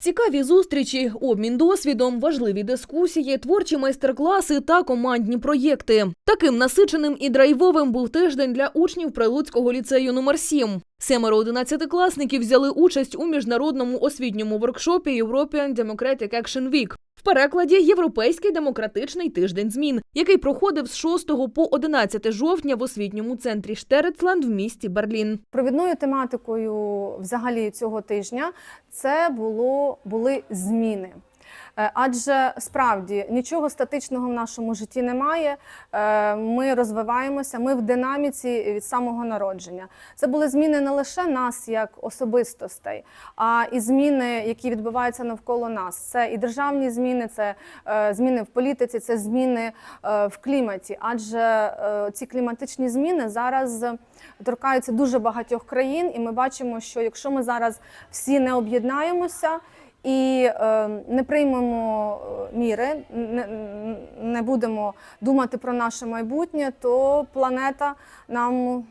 Цікаві зустрічі, обмін досвідом, важливі дискусії, творчі майстер-класи та командні проєкти. Таким насиченим і драйвовим був тиждень для учнів Прилуцького ліцею номер 7 Семеро одинадцятикласників взяли участь у міжнародному освітньому воркшопі European Democratic Action Week. В перекладі Європейський демократичний тиждень змін, який проходив з 6 по 11 жовтня в освітньому центрі Штерецланд в місті Берлін. Провідною тематикою взагалі цього тижня це було були зміни. Е, Адже справді нічого статичного в нашому житті немає. Е, Ми розвиваємося, ми в динаміці від самого народження. Це були зміни не лише нас як особистостей, а і зміни, які відбуваються навколо нас. Це і державні зміни, це е, зміни в політиці, це зміни в кліматі. Адже ці кліматичні зміни зараз торкаються дуже багатьох країн, і ми бачимо, що якщо ми зараз всі не об'єднаємося і е, не приймемо е, міри, не, не будемо думати про наше майбутнє, то планета нам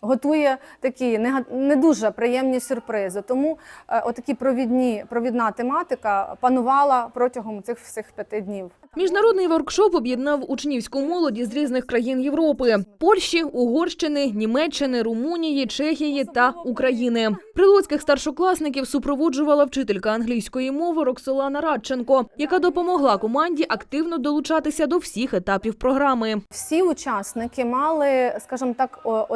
готує такі не, дуже приємні сюрпризи. Тому е, отакі провідні, провідна тематика панувала протягом цих всіх п'яти днів. Міжнародний воркшоп об'єднав учнівську молоді з різних країн Європи: Польщі, Угорщини, Німеччини, Румунії, Чехії та України. Прилуцьких старшокласників супроводжувала вчителька англійської мови Роксолана Радченко, яка допомогла команді активно долучатися до всіх етапів програми. Всі учасники мали, скажімо так, о-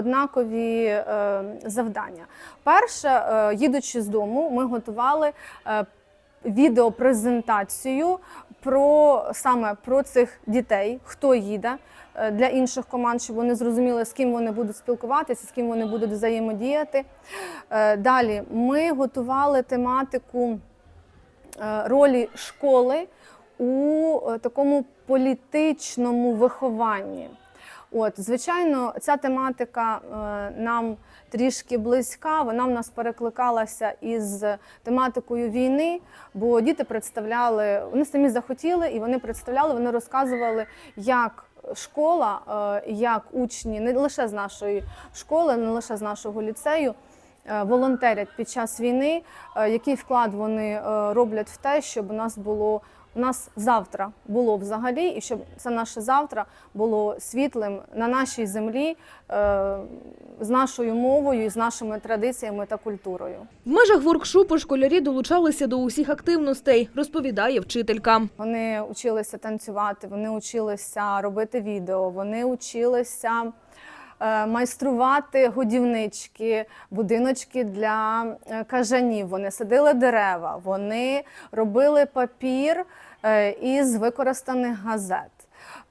однакові е, завдання. Перше, е, їдучи з дому, ми готували е, відеопрезентацію про саме про цих дітей, хто їде для інших команд, щоб вони зрозуміли, з ким вони будуть спілкуватися, з ким вони будуть взаємодіяти. Далі ми готували тематику ролі школи у такому політичному вихованні. От, звичайно, ця тематика е, нам трішки близька, вона в нас перекликалася із тематикою війни, бо діти представляли, вони самі захотіли і вони представляли, вони розказували, як школа, е, як учні, не лише з нашої школи, не лише з нашого ліцею, е, волонтерять під час війни, який вклад вони роблять в те, щоб у нас було у нас завтра було взагалі, і щоб це наше завтра було світлим на нашій землі е, з нашою мовою, і з нашими традиціями та культурою. В межах воркшопу школярі долучалися до усіх активностей, розповідає вчителька. Вони училися танцювати, вони училися робити відео, вони училися майструвати годівнички, будиночки для е, кажанів. Вони садили дерева, вони робили папір е, із використаних газет.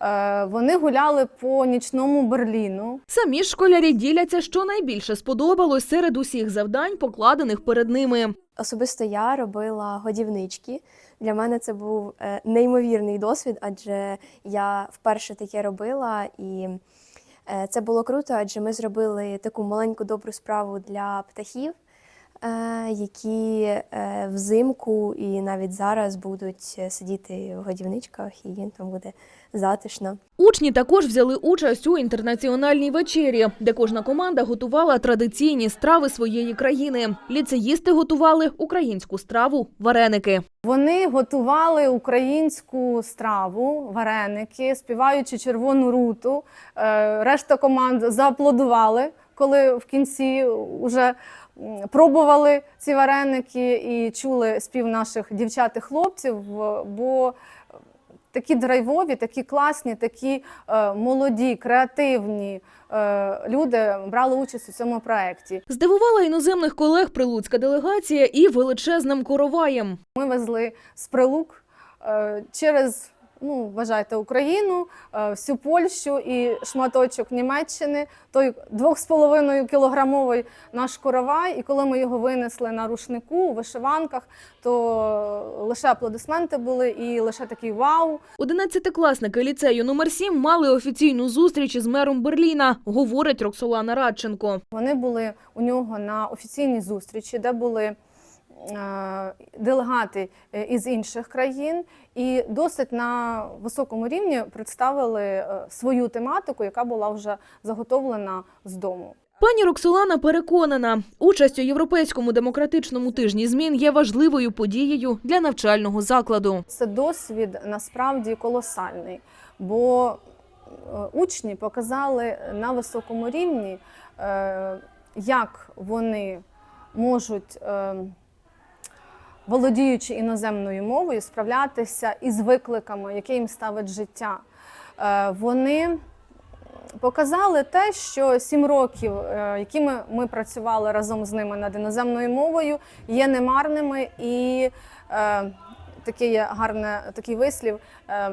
Е, Вони гуляли по нічному Берліну. Самі ж школярі діляться, що найбільше сподобалось серед усіх завдань, покладених перед ними. Особисто я робила годівнички. Для мене це був е, неймовірний досвід, адже я вперше таке робила, і е, це було круто, адже ми зробили таку маленьку добру справу для птахів, е, які е, взимку і навіть зараз будуть е, сидіти в годівничках, і їм там буде затишно. Учні також взяли участь у інтернаціональній вечері, де кожна команда готувала традиційні страви своєї країни. Ліцеїсти готували українську страву вареники. Вони готували українську страву, вареники, співаючи червону руту. Е, Решта команд зааплодували, коли в кінці вже пробували ці вареники і чули спів наших дівчат і хлопців, бо такі драйвові, такі класні, такі е, молоді, креативні е, люди брали участь у цьому проєкті. Здивувала іноземних колег прилуцька делегація і величезним короваєм. Ми везли з прилук е, через ну, вважайте Україну, е, всю Польщу і шматочок Німеччини, той 2,5 кілограмовий наш коровай. І коли ми його винесли на рушнику у вишиванках, то лише аплодисменти були і лише такий вау. Одинадцятикласники ліцею номер 7 мали офіційну зустріч із мером Берліна, говорить Роксолана Радченко. Вони були у нього на офіційній зустрічі, де були е, делегати е, із інших країн, і досить на високому рівні представили е, свою тематику, яка була вже заготовлена з дому. Пані Роксолана переконана, участь у європейському демократичному тижні змін є важливою подією для навчального закладу. Це досвід насправді колосальний, бо е, учні показали на високому рівні, е, як вони можуть, е, володіючи іноземною мовою, справлятися із викликами, які їм ставить життя. Е, Вони показали те, що сім років, е, якими ми працювали разом з ними над іноземною мовою, є немарними і е, такий гарне, такий вислів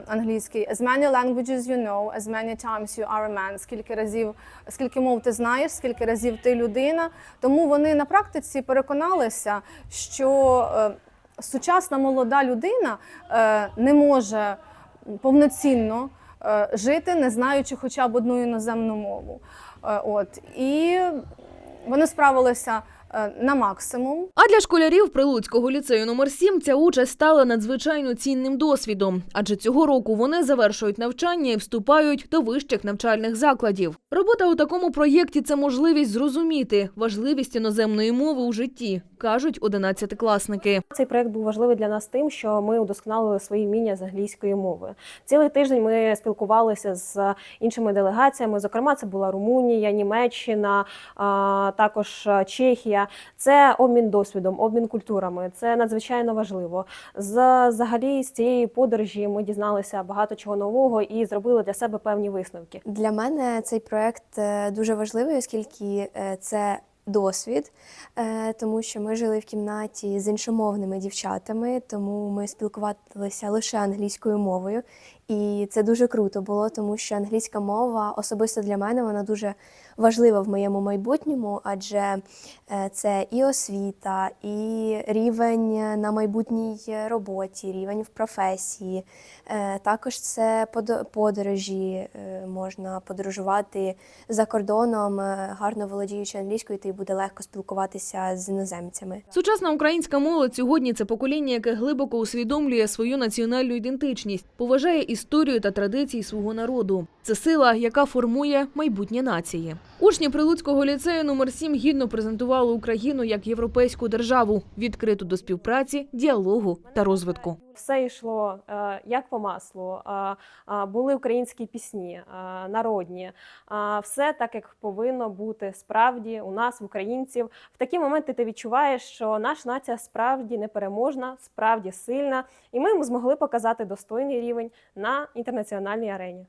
англійський as many languages you know, as many times you are a man. Скільки разів, скільки мов ти знаєш, скільки разів ти людина. Тому вони на практиці переконалися, що сучасна молода людина е, не може повноцінно е, жити, не знаючи хоча б одну іноземну мову. Е, От і вони справилися на максимум. А для школярів Прилуцького ліцею номер 7 ця участь стала надзвичайно цінним досвідом, адже цього року вони завершують навчання і вступають до вищих навчальних закладів. Робота у такому проєкті це можливість зрозуміти важливість іноземної мови у житті, кажуть одинадцятикласники. Цей проект був важливий для нас тим, що ми удосконалили свої вміння з англійської мови. Цілий тиждень ми спілкувалися з іншими делегаціями. Зокрема, це була Румунія, Німеччина, також Чехія. Це обмін досвідом, обмін культурами. Це надзвичайно важливо. З взагалі з цієї подорожі ми дізналися багато чого нового і зробили для себе певні висновки. Для мене цей проект е, дуже важливий, оскільки е, це досвід, е, тому що ми жили в кімнаті з іншомовними дівчатами, тому ми спілкувалися лише англійською мовою. І це дуже круто було, тому що англійська мова особисто для мене вона дуже важлива в моєму майбутньому, адже е, це і освіта, і рівень на майбутній роботі, рівень в професії. Е, Також це подорожі, е, можна подорожувати за кордоном, гарно володіючи англійською, ти буде легко спілкуватися з іноземцями. Сучасна українська молодь сьогодні це покоління, яке глибоко усвідомлює свою національну ідентичність, поважає історію та традиції свого народу. Це сила, яка формує майбутнє нації. Учні Прилуцького ліцею номер 7 гідно презентували Україну як європейську державу, відкриту до співпраці, діалогу та розвитку. Все йшло е, як по маслу. Е, е, були українські пісні, народні. Все так, як повинно бути справді у нас, в українців. В такі моменти ти відчуваєш, що наша нація справді непереможна, справді сильна, і ми змогли показати достойний рівень на інтернаціональній арені.